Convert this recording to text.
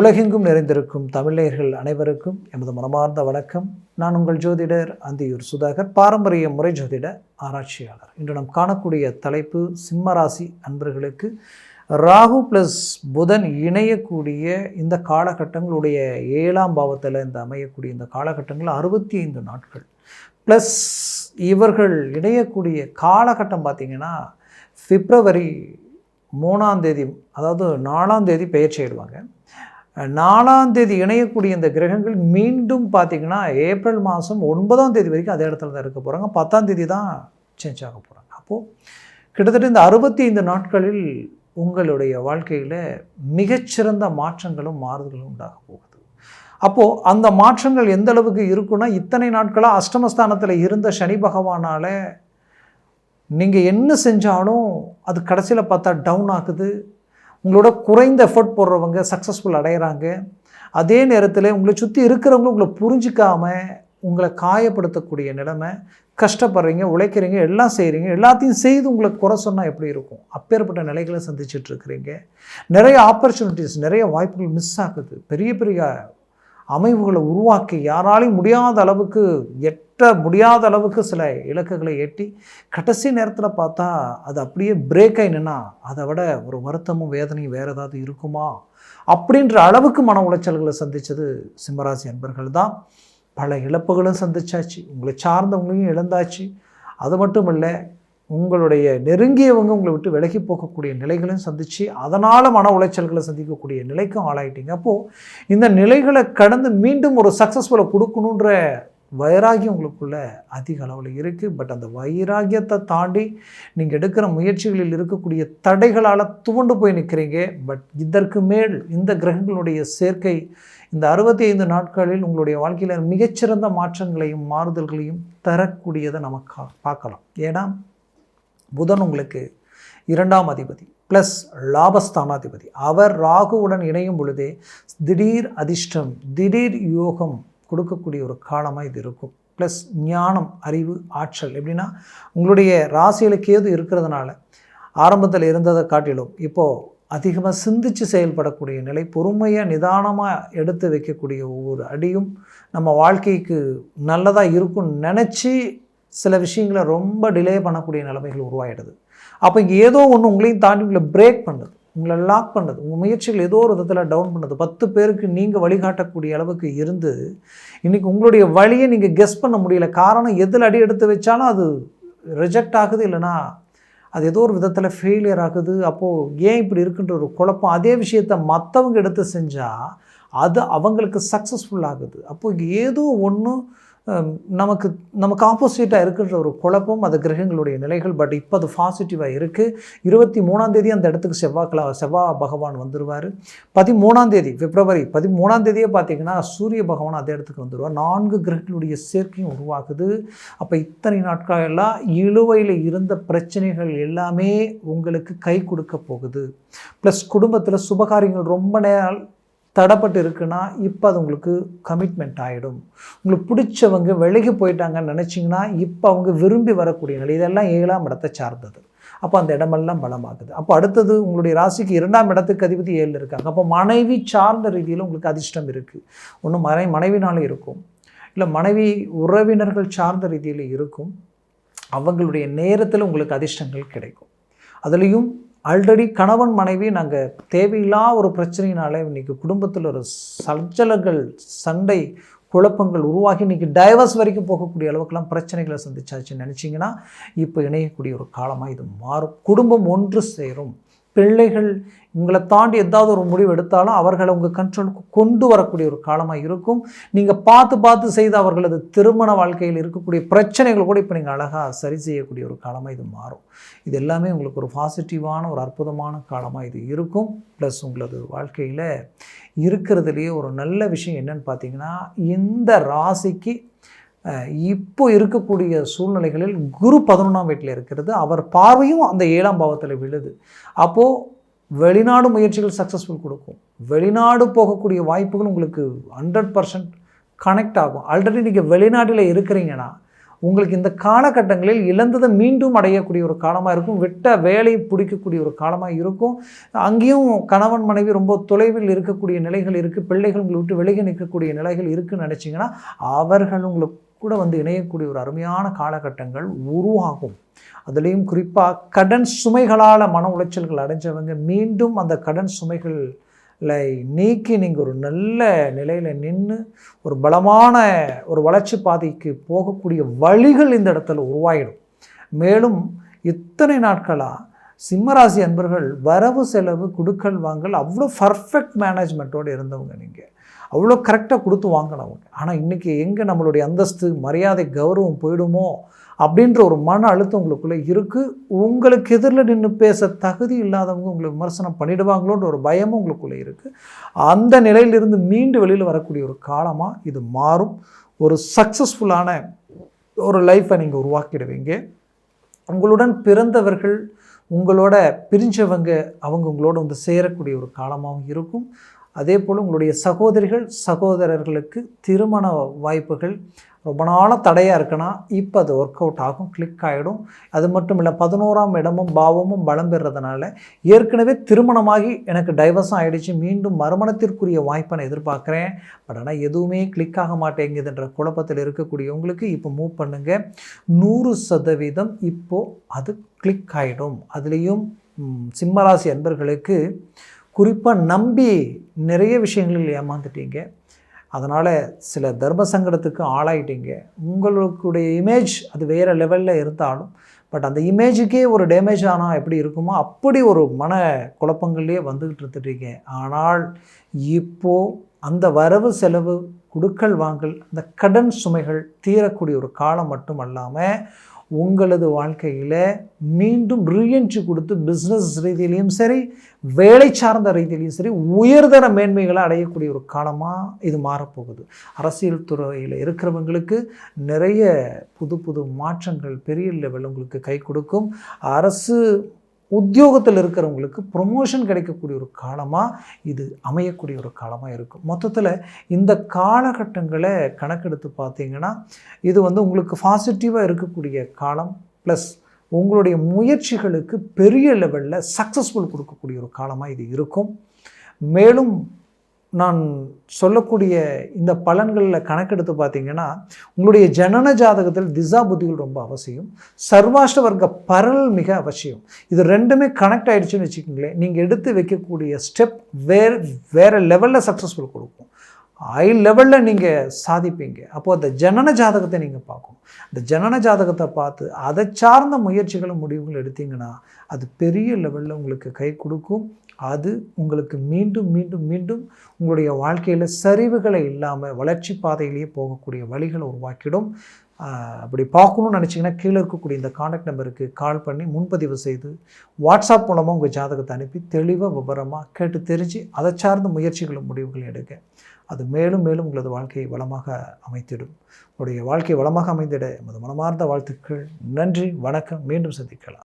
உலகெங்கும் நிறைந்திருக்கும் தமிழர்கள் அனைவருக்கும் எமது மனமார்ந்த வணக்கம். நான் உங்கள் ஜோதிடர் அந்தியூர் சுதாகர் பாரம்பரிய முறை ஜோதிட ஆராய்ச்சியாளர். இன்று நாம் காணக்கூடிய தலைப்பு சிம்மராசி அன்பர்களுக்கு. ராகு ப்ளஸ் புதன் இணையக்கூடிய இந்த காலகட்டங்களுடைய ஏழாம் பாவத்தில் இந்த அமையக்கூடிய இந்த காலகட்டங்கள் அறுபத்தி ஐந்து நாட்கள். ப்ளஸ் இவர்கள் இணையக்கூடிய காலகட்டம் பார்த்திங்கன்னா பிப்ரவரி மூணாம் தேதி அதாவது நாலாம் தேதி பெயர்ச்சி ஆயிடுவாங்க நாலாம் தேதி இணையக்கூடிய இந்த கிரகங்கள் மீண்டும் பார்த்திங்கன்னா ஏப்ரல் மாதம் ஒன்பதாம் தேதி வரைக்கும் அதே இடத்துல தான் இருக்க போகிறாங்க பத்தாம் தேதி தான் சேஞ்ச் ஆக போகிறாங்க அப்போது கிட்டத்தட்ட இந்த அறுபத்தி ஐந்து நாட்களில் உங்களுடைய வாழ்க்கையில் மிகச்சிறந்த மாற்றங்களும் மாறுதல்களும் உண்டாக போகுது. அப்போது அந்த மாற்றங்கள் எந்த அளவுக்கு இருக்குன்னா இத்தனை நாட்களாக அஷ்டமஸ்தானத்தில் இருந்த சனி பகவானால் நீங்கள் என்ன செஞ்சாலும் அது கடைசியில் பார்த்தா டவுன் ஆகுது. உங்களோட குறைந்த எஃபர்ட் போடுறவங்க சக்ஸஸ்ஃபுல் அடைகிறாங்க அதே நேரத்தில் உங்களை சுற்றி இருக்கிறவங்களும் உங்களை புரிஞ்சிக்காமல் உங்களை காயப்படுத்தக்கூடிய நிலைமை கஷ்டப்படுறீங்க உழைக்கிறீங்க எல்லாம் செய்கிறீங்க எல்லாத்தையும் செய்து உங்களை குறை சொன்னால் எப்படி இருக்கும்? அப்பேற்பட்ட நிலைகளை சந்திச்சுட்டு இருக்கிறீங்க. நிறைய ஆப்பர்ச்சுனிட்டிஸ் நிறைய வாய்ப்புகள் மிஸ் ஆகுது. பெரிய பெரிய அமைவுகளை உருவாக்கி யாராலையும் முடியாத அளவுக்கு எட்ட முடியாத அளவுக்கு சில இலக்குகளை எட்டி கடைசி நேரத்தில் பார்த்தா அது அப்படியே பிரேக் ஆகி அதை விட ஒரு வருத்தமும் வேதனையும் வேறு ஏதாவது இருக்குமா? அப்படின்ற அளவுக்கு மன உளைச்சல்களை சந்தித்தது சிம்மராசி அன்பர்கள் தான். பல இழப்புகளும் சந்திச்சாச்சு. உங்களை சார்ந்தவங்களையும் இழந்தாச்சு. அது மட்டும் இல்லை உங்களுடைய நெருங்கியவங்க உங்களை விட்டு விலகி போகக்கூடிய நிலைகளையும் சந்தித்து அதனால் மன உளைச்சல்களை சந்திக்கக்கூடிய நிலைக்கும் ஆளாயிட்டீங்க. அப்போது இந்த நிலைகளை கடந்து மீண்டும் ஒரு சக்ஸஸ்ஃபுல்லாக கொடுக்கணுன்ற வைராகியம் உங்களுக்குள்ள அதிக அளவில் இருக்குது பட் அந்த வைராகியத்தை தாண்டி நீங்கள் எடுக்கிற முயற்சிகளில் இருக்கக்கூடிய தடைகளால் துவண்டு போய் நிற்கிறீங்க பட் இதற்கு மேல் இந்த கிரகங்களுடைய சேர்க்கை இந்த அறுபத்தி ஐந்து நாட்களில் உங்களுடைய வாழ்க்கையில் மிகச்சிறந்த மாற்றங்களையும் மாறுதல்களையும் தரக்கூடியதை நம்ம கா பார்க்கலாம். ஏன்னா புதன் உங்களுக்கு இரண்டாம் அதிபதி ப்ளஸ் லாபஸ்தானாதிபதி. அவர் ராகுவுடன் இணையும் பொழுதே திடீர் அதிர்ஷ்டம் திடீர் யோகம் கொடுக்கக்கூடிய ஒரு காலமாக இது இருக்கும். ப்ளஸ் ஞானம் அறிவு ஆற்றல். எப்படின்னா உங்களுடைய ராசிகளுக்கு ஏது இருக்கிறதுனால ஆரம்பத்தில் இருந்ததை காட்டிலும் இப்போது அதிகமாக சிந்தித்து செயல்படக்கூடிய நிலை பொறுமையாக நிதானமாக எடுத்து வைக்கக்கூடிய ஒவ்வொரு அடியும் நம்ம வாழ்க்கைக்கு நல்லதாக இருக்கும்னு நினச்சி சில விஷயங்களை ரொம்ப டிலே பண்ணக்கூடிய நிலைமைகள் உருவாயிடுது. அப்போ இங்கே ஏதோ ஒன்று உங்களையும் தாண்டி உங்களை பிரேக் பண்ணுது. உங்களை லாக் பண்ணுது. உங்கள் முயற்சிகள் ஏதோ ஒரு விதத்தில் டவுன் பண்ணுது. பத்து பேருக்கு நீங்கள் வழிகாட்டக்கூடிய அளவுக்கு இருந்து இன்றைக்கி உங்களுடைய வழியை நீங்கள் கெஸ் பண்ண முடியல. காரணம் எதில் அடி எடுத்து வச்சாலும் அது ரிஜெக்ட் ஆகுது இல்லைனா அது ஏதோ ஒரு விதத்தில் ஃபெயிலியர் ஆகுது. அப்போது ஏன் இப்படி இருக்குன்ற ஒரு குழப்பம். அதே விஷயத்தை மற்றவங்க எடுத்து செஞ்சால் அது அவங்களுக்கு சக்ஸஸ்ஃபுல் ஆகுது. அப்போது இங்கே ஏதோ ஒன்று நமக்கு நமக்கு ஆப்போசிட்டாக இருக்கின்ற ஒரு குழப்பம் அது கிரகங்களுடைய நிலைகள். பட் இப்போ அது பாசிட்டிவாக இருக்குது இருபத்தி மூணாந்தேதி அந்த இடத்துக்கு செவ்வாய்க்கிழ செவ்வாய் பகவான் வந்துடுவார் பதிமூணாந்தேதி பிப்ரவரி பதிமூணாந்தேதியே பார்த்தீங்கன்னா சூரிய பகவான் அதே இடத்துக்கு வந்துடுவார் நான்கு கிரகங்களுடைய சேர்க்கையும் உருவாகுது. அப்போ இத்தனை நாட்களெல்லாம் இழுவையில் இருந்த பிரச்சனைகள் எல்லாமே உங்களுக்கு கை கொடுக்க போகுது. ப்ளஸ் குடும்பத்தில் சுபகாரியங்கள் ரொம்ப நேரம் தடப்பட்டு இருக்குன்னா இப்போ அது உங்களுக்கு கமிட்மெண்ட் ஆகிடும் உங்களுக்கு பிடிச்சவங்க விலகி போயிட்டாங்கன்னு நினச்சிங்கன்னா இப்போ அவங்க விரும்பி வரக்கூடிய நிலை இதெல்லாம் ஏழாம் இடத்தை சார்ந்தது. அப்போ அந்த இடமெல்லாம் பலமாகுது. அப்போ அடுத்தது உங்களுடைய ராசிக்கு இரண்டாம் இடத்துக்கு அதிபதி ஏழில் இருக்காங்க. அப்போ மனைவி சார்ந்த ரீதியில் உங்களுக்கு அதிர்ஷ்டம் இருக்குது ஒன்று மனை மனைவினாலும் இருக்கும். இல்லை மனைவி உறவினர்கள் சார்ந்த ரீதியில் இருக்கும். அவங்களுடைய நேரத்தில் உங்களுக்கு அதிர்ஷ்டங்கள் கிடைக்கும். அதுலேயும் ஆல்ரெடி கணவன் மனைவி நாங்கள் தேவையில்லா ஒரு பிரச்சனையினால இன்றைக்கி குடும்பத்தில் ஒரு சஞ்சலங்கள் சண்டை குழப்பங்கள் உருவாகி இன்றைக்கி டைவர்ஸ் வரைக்கும் போகக்கூடிய அளவுக்குலாம் பிரச்சனைகளை சந்திச்சாச்சுன்னு நினச்சிங்கன்னா இப்போ இணையக்கூடிய ஒரு காலமாக இது மாறும். குடும்பம் ஒன்று சேரும். பிள்ளைகள் உங்களை தாண்டி ஏதாவது ஒரு முடிவு எடுத்தாலும் அவர்களை உங்கள் கண்ட்ரோலுக்கு கொண்டு வரக்கூடிய ஒரு காலமாக இருக்கும். நீங்கள் பார்த்து பார்த்து செய்து அவர்களது திருமண வாழ்க்கையில் இருக்கக்கூடிய பிரச்சனைகள் கூட இப்போ நீங்கள் அழகாக சரி செய்யக்கூடிய ஒரு காலமாக இது மாறும். இது எல்லாமே உங்களுக்கு ஒரு பாசிட்டிவான ஒரு அற்புதமான காலமாக இது இருக்கும். ப்ளஸ் உங்களது வாழ்க்கையில் இருக்கிறதுலேயே ஒரு நல்ல விஷயம் என்னன்னு பார்த்தீங்கன்னா இந்த ராசிக்கு இப்போ இருக்கக்கூடிய சூழ்நிலைகளில் குரு பதினொன்றாம் வீட்டில் இருக்கிறது. அவர் பார்வையும் அந்த ஏழாம் பாவத்தில் விழுது. அப்போது வெளிநாடு முயற்சிகள் சக்ஸஸ்ஃபுல் கொடுக்கும். வெளிநாடு போகக்கூடிய வாய்ப்புகள் உங்களுக்கு ஹண்ட்ரட் பர்சன்ட் கனெக்ட் ஆகும். ஆல்ரெடி நீங்கள் வெளிநாட்டில் இருக்கிறீங்கன்னா உங்களுக்கு இந்த காலகட்டங்களில் இழந்ததை மீண்டும் அடையக்கூடிய ஒரு காலமாக இருக்கும். விட்ட வேலை பிடிக்கக்கூடிய ஒரு காலமாக இருக்கும். அங்கேயும் கணவன் மனைவி ரொம்ப தொலைவில் இருக்கக்கூடிய நிலைகள் இருக்குது பிள்ளைகள் உங்களை விட்டு விலகி நிற்கக்கூடிய நிலைகள் இருக்குதுன்னு நினச்சிங்கன்னா அவர்கள் உங்களுக்கு கூட வந்து இணையக்கூடிய ஒரு அருமையான காலகட்டங்கள் உருவாகும். அதுலேயும் குறிப்பாக கடன் சுமைகளால் மன உளைச்சல்கள் அடைஞ்சவங்க மீண்டும் அந்த கடன் சுமைகள் நீக்கி நீங்கள் ஒரு நல்ல நிலையில் நின்று ஒரு பலமான ஒரு வளர்ச்சி பாதைக்கு போகக்கூடிய வழிகள் இந்த இடத்துல உருவாகிடும் மேலும் இத்தனை நாட்களாக சிம்மராசி அன்பர்கள் வரவு செலவு குடுக்கல் வாங்கல் அவ்வளோ பர்ஃபெக்ட் மேனேஜ்மெண்ட்டோடு இருந்தவங்க நீங்கள் அவ்வளோ கரெக்டாக கொடுத்து வாங்கினவங்க. ஆனால் இன்றைக்கி எங்கே நம்மளுடைய அந்தஸ்து மரியாதை கௌரவம் போயிடுமோ அப்படின்ற ஒரு மன அழுத்தம் உங்களுக்குள்ளே இருக்குது உங்களுக்கு எதிரில் நின்று பேச தகுதி இல்லாதவங்க உங்களை விமர்சனம் பண்ணிடுவாங்களோன்ற ஒரு பயமும் உங்களுக்குள்ளே இருக்குது அந்த நிலையிலிருந்து மீண்டு வெளியில் வரக்கூடிய ஒரு காலமாக இது மாறும். ஒரு சக்ஸஸ்ஃபுல்லான ஒரு லைஃப்பை நீங்கள் உருவாக்கிடுவீங்க. உங்களுடன் பிறந்தவர்கள் உங்களோட பிரிஞ்சவங்க அவங்க உங்களோட வந்து சேரக்கூடிய ஒரு காலமாகவும் இருக்கும். அதே போல் உங்களுடைய சகோதரிகள் சகோதரர்களுக்கு திருமண வாய்ப்புகள் ரொம்ப நாளாக தடையாக இருக்குன்னா இப்போ அது ஒர்க் அவுட் ஆகும் கிளிக் ஆகிடும் அது மட்டும் இல்லை பதினோராம் இடமும் பாவமும் பலம் பெறுறதுனால ஏற்கனவே திருமணமாகி எனக்கு டைவர்ஸும் ஆகிடுச்சு மீண்டும் மறுமணத்திற்குரிய வாய்ப்பை நான் எதிர்பார்க்குறேன். பட் ஆனால் எதுவுமே கிளிக் ஆக மாட்டேங்குதுன்ற குழப்பத்தில் இருக்கக்கூடியவங்களுக்கு இப்போ மூவ் பண்ணுங்கள் நூறு சதவீதம் இப்போது அது கிளிக் ஆகிடும் அதுலேயும் சிம்மராசி அன்பர்களுக்கு குறிப்பாக நம்பி நிறைய விஷயங்களில் ஏமாந்துட்டீங்க. அதனால் சில தர்ம சங்கடத்துக்கு ஆளாயிட்டீங்க. உங்களுடைய இமேஜ் அது வேறு லெவலில் இருந்தாலும் பட் அந்த இமேஜுக்கே ஒரு டேமேஜ் ஆனால் எப்படி இருக்குமோ அப்படி ஒரு மன குழப்பங்கள்லேயே வந்துக்கிட்டு இருந்துட்டீங்க. ஆனால் இப்போது அந்த வரவு செலவு குடுக்கல் வாங்கல் அந்த கடன் சுமைகள் தீரக்கூடிய ஒரு காலம் மட்டும் அல்லாமல் உங்களது வாழ்க்கையில் மீண்டும் ரீஎன்ட்ரி கொடுத்து பிஸ்னஸ் ரீதியிலையும் சரி வேலை சார்ந்த ரீதியிலையும் சரி உயர்தர மேன்மைகளை அடையக்கூடிய ஒரு காலமாக இது மாறப்போகுது. அரசியல் துறையில் இருக்கிறவங்களுக்கு நிறைய புது புது மாற்றங்கள் பெரிய லெவல் உங்களுக்கு கை கொடுக்கும். அரசு உத்தியோகத்தில் இருக்கிறவங்களுக்கு ப்ரொமோஷன் கிடைக்கக்கூடிய ஒரு காலமாக இது அமையக்கூடிய ஒரு காலமாக இருக்கும். மொத்தத்தில் இந்த காலகட்டங்களை கணக்கெடுத்து பார்த்தீங்கன்னா இது வந்து உங்களுக்கு பாசிட்டிவாக இருக்கக்கூடிய காலம் ப்ளஸ் உங்களுடைய முயற்சிகளுக்கு பெரிய லெவலில் சக்ஸஸ்ஃபுல் கொடுக்கக்கூடிய ஒரு காலமாக இது இருக்கும். மேலும் நான் சொல்லக்கூடிய இந்த பலன்களில் கணக்கெடுத்து பார்த்தீங்கன்னா உங்களுடைய ஜனன ஜாதகத்தில் திசா புத்திகள் ரொம்ப அவசியம். சர்வாஷ்ட வர்க்க பரல் மிக அவசியம். இது ரெண்டுமே கனெக்ட் ஆகிடுச்சுன்னு வச்சுக்கோங்களேன். நீங்கள் எடுத்து வைக்கக்கூடிய ஸ்டெப் வேறு வேறு லெவலில் சக்ஸஸ்ஃபுல் கொடுக்கும். ஹை லெவலில் நீங்கள் சாதிப்பீங்க. அப்போது அந்த ஜனன ஜாதகத்தை நீங்கள் பார்க்கணும். அந்த ஜனன ஜாதகத்தை பார்த்து அதை சார்ந்த முயற்சிகளும் முடிவுகள் எடுத்தீங்கன்னா அது பெரிய லெவலில் உங்களுக்கு கை கொடுக்கும். அது உங்களுக்கு மீண்டும் மீண்டும் மீண்டும் உங்களுடைய வாழ்க்கையில் சரிவுகளை இல்லாமல் வளர்ச்சி பாதையிலேயே போகக்கூடிய வழிகளை உருவாக்கிடும். அப்படி பார்க்கணும்னு நினச்சிங்கன்னா கீழே இருக்கக்கூடிய இந்த காண்டாக்ட் நம்பருக்கு கால் பண்ணி முன்பதிவு செய்து வாட்ஸ்அப் மூலமாக உங்கள் ஜாதகத்தை அனுப்பி தெளிவாக விவரமாக கேட்டு தெரிஞ்சு அதை சார்ந்த முயற்சிகளும் முடிவுகள் எடுக்க அது மேலும் மேலும் உங்களது வாழ்க்கையை வளமாக அமைத்திடும். உங்களுடைய வாழ்க்கை வளமாக அமைந்திட எமது மனமார்ந்த வாழ்த்துக்கள். நன்றி வணக்கம். மீண்டும் சந்திக்கலாம்.